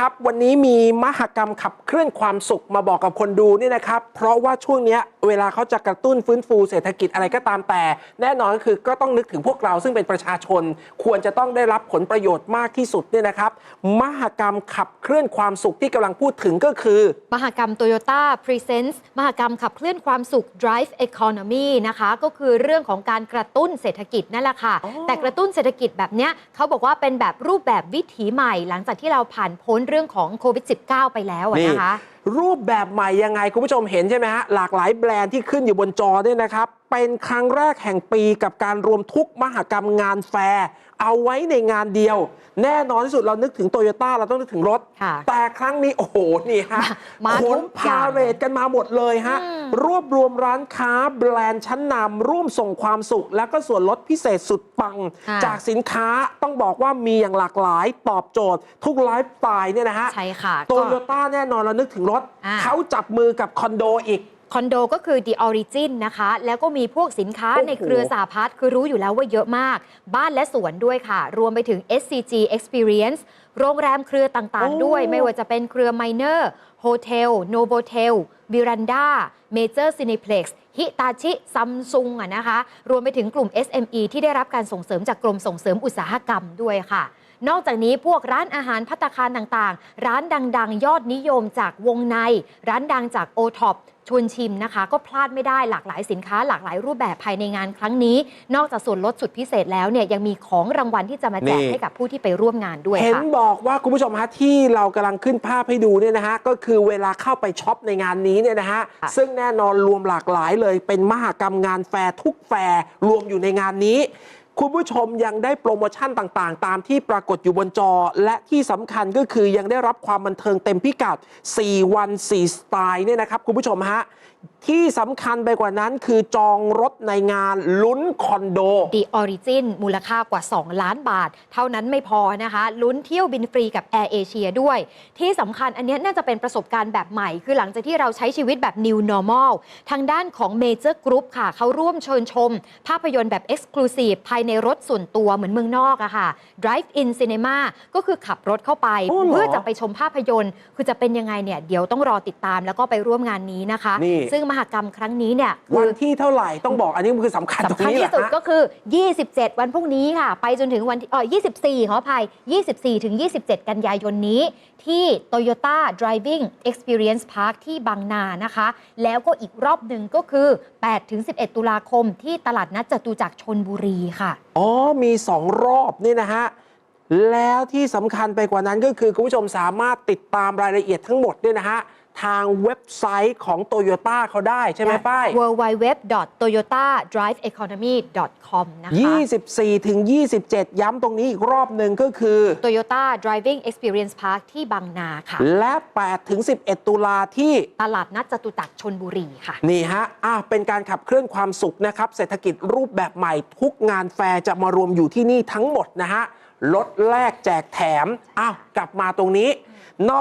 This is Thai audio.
ครับวันนี้มีมหกรรมขับเคลื่อนความสุขมาบอกกับคนดูเนี่ยนะครับ เพราะว่าช่วงเนี้ยเวลาเขาจะกระตุ้นฟื้นฟูเศรษฐกิจอะไรก็ตามแต่ แน่นอนก็คือก็ต้องนึกถึงพวกเราซึ่งเป็นประชาชน ควรจะต้องได้รับผลประโยชน์มากที่สุดเนี่ยนะครับ มหกรรมขับเคลื่อนความสุขที่กำลังพูดถึงก็คือ มหกรรม Toyota Presents มหกรรมขับเคลื่อนความสุข Drive Economy นะคะก็คือเรื่องของการกระตุ้นเศรษฐกิจนั่นแหละค่ะอ๋อแต่กระตุ้นเศรษฐกิจแบบเนี้ยเขาบอกว่าเป็นแบบรูปแบบวิถีใหม่ หลังจากที่เราผ่านพ้นเรื่องของโควิด -19 ไปแล้วอะนะคะ รูปแบบใหม่ยังไง คุณผู้ชมเห็นใช่ไหมฮะ หลากหลายแบรนด์ที่ขึ้นอยู่บนจอเนี่ยนะครับ เป็นครั้งแรกแห่งปีกับการรวมทุกมหกรรมงานแฟร์ เอาไว้ในงานเดียว แน่นอนที่สุดเรานึกถึงโตโยต้าเราต้องนึกถึงรถ ค่ะแต่ครั้งนี้ โอ้โห นี่ฮะมาขทุนกพาอย่างเรดกันมาหมดเลยฮะอืมรวบรวมร้านค้าแบรนด์ชั้นนำร่วมส่งความสุข แล้วก็ส่วนลดพิเศษสุดปัง ค่ะ จากสินค้าต้องบอกว่ามีอย่างหลากหลายตอบโจทย์ ทุกไลฟ์สไตล์เนี่ยนะฮะ ใช่ค่ะโตก็ โยต้าแน่นอนเรานึกถึงรถ อ่าเขาจับมือกับคอนโดอีก คอนโดก็คือ The Origin นะคะ แล้วก็มีพวกสินค้าโอ้โหในเครือสาพัฒน์คือรู้อยู่แล้วว่าเยอะมาก บ้านและสวนด้วยค่ะ รวมไปถึง SCG Experience โรงแรมเครือต่างโอ้ๆด้วย ไม่ว่าจะเป็นเครือ Minor Hotel Novotel Miranda Major Cineplex ฮิตาชิซัมซุงอะนะคะ รวมไปถึงกลุ่ม SME ที่ได้รับการส่งเสริมจากกรมส่งเสริมอุตสาหกรรมด้วยค่ะนอกจากนี้พวกร้านอาหารพัตตาคารต่างๆ ร้านดัง ๆ ยอดนิยมจากวงใน ร้านดังจาก o t o p ชวนชิมนะคะ ก็พลาดไม่ได้หลากหลายสินค้า หลากหลายรูปแบบภายในงานครั้งนี้ นอกจากส่วนลดสุดพิเศษแล้วเนี่ยยังมีของรางวัลที่จะมาแจกนี่ ให้กับผู้ที่ไปร่วมงานด้วยเห็นค่ะ บอกว่าคุณผู้ชมฮะที่เรากำลังขึ้นภาพให้ดูเนี่ยนะฮะก็คือเวลาเข้าไปช็อปในงานนี้เนี่ยนะฮะค่ะ ซึ่งแน่นอนรวมหลากหลายเลยเป็นมหกรรมงานแฟร์ทุกแฟร์รวมอยู่ในงานนี้ คุณผู้ชมยังได้โปรโมชั่นต่างๆ ตามที่ปรากฏอยู่บนจอ และที่สำคัญก็คือยังได้รับความบันเทิงเต็มพิกัด 4 วัน 4 สไตล์เนี่ยนะครับ คุณผู้ชมฮะ ที่สำคัญไปกว่านั้นคือจองรถในงานลุ้นคอนโด The Origin มูลค่ากว่า 2 ล้านบาท เท่านั้นไม่พอนะคะ ลุ้นเที่ยวบินฟรีกับ Air Asia ด้วย ที่สำคัญอันเนี้ยน่าจะเป็นประสบการณ์แบบใหม่ คือหลังจากที่เราใช้ชีวิตแบบ New Normal ทางด้านของ Major Group ค่ะ เขาร่วมเชิญชม ภาพยนตร์แบบ Exclusive ภายในรถส่วนตัวเหมือนเมืองนอกอะค่ะ Drive In Cinema ก็คือขับรถเข้าไป โอ้เหรอ เพื่อจะไปชมภาพยนตร์ คือจะเป็นยังไงเนี่ยเดี๋ยวต้องรอติดตามแล้วก็ไปร่วมงานนี้นะคะ นี่ ซึ่งมหกรรมครั้งนี้เนี่ยคืวันอที่เท่าไหร่ต้องบอกอันนี้มันคือสำคัญตรงสำคัญนี้แหที่ละสุดฮะก็คือ 27 วันพรุ่งนี้ค่ะ ไปจนถึงวันที่เออ24 ขออภัย 24 ถึง 27 กันยายนนี้ ที่ Toyota Driving Experience Park ที่บางนานะคะ แล้วก็อีกรอบหนึ่งก็คือ 8 ถึง 11 ตุลาคมที่ตลาดนัดจตุจักรชนบุรีค่ะ อ๋อ มีสองรอบนี่นะฮะ แล้วที่สำคัญไปกว่านั้นก็คือ คุณผู้ชมสามารถติดตามรายละเอียดทั้งหมดเนี่ยนะฮะ ทางเว็บไซต์ของ t o y o t a เขาได้ใช่ไหมป้าย www.toyotadriveeconomy.com นะคะ 24 ถึง 27 ย้ำตรงนี้อีกรอบหนึ่งก็คือ Toyota Driving Experience Park ที่บางนาค่ะ และ 8 ถึง 11 ตุลาที่ ตลาดนัดจตุจักรชนบุรีค่ะ นี่ฮะอะเป็นการขับเคลื่อนความสุขนะครับ เศรษฐกิจรูปแบบใหม่ทุกงานแฟร์จะมารวมอยู่ที่นี่ทั้งหมดนะฮะลดแลกแจกแถมอ้าวกลับมาตรงนี้นอก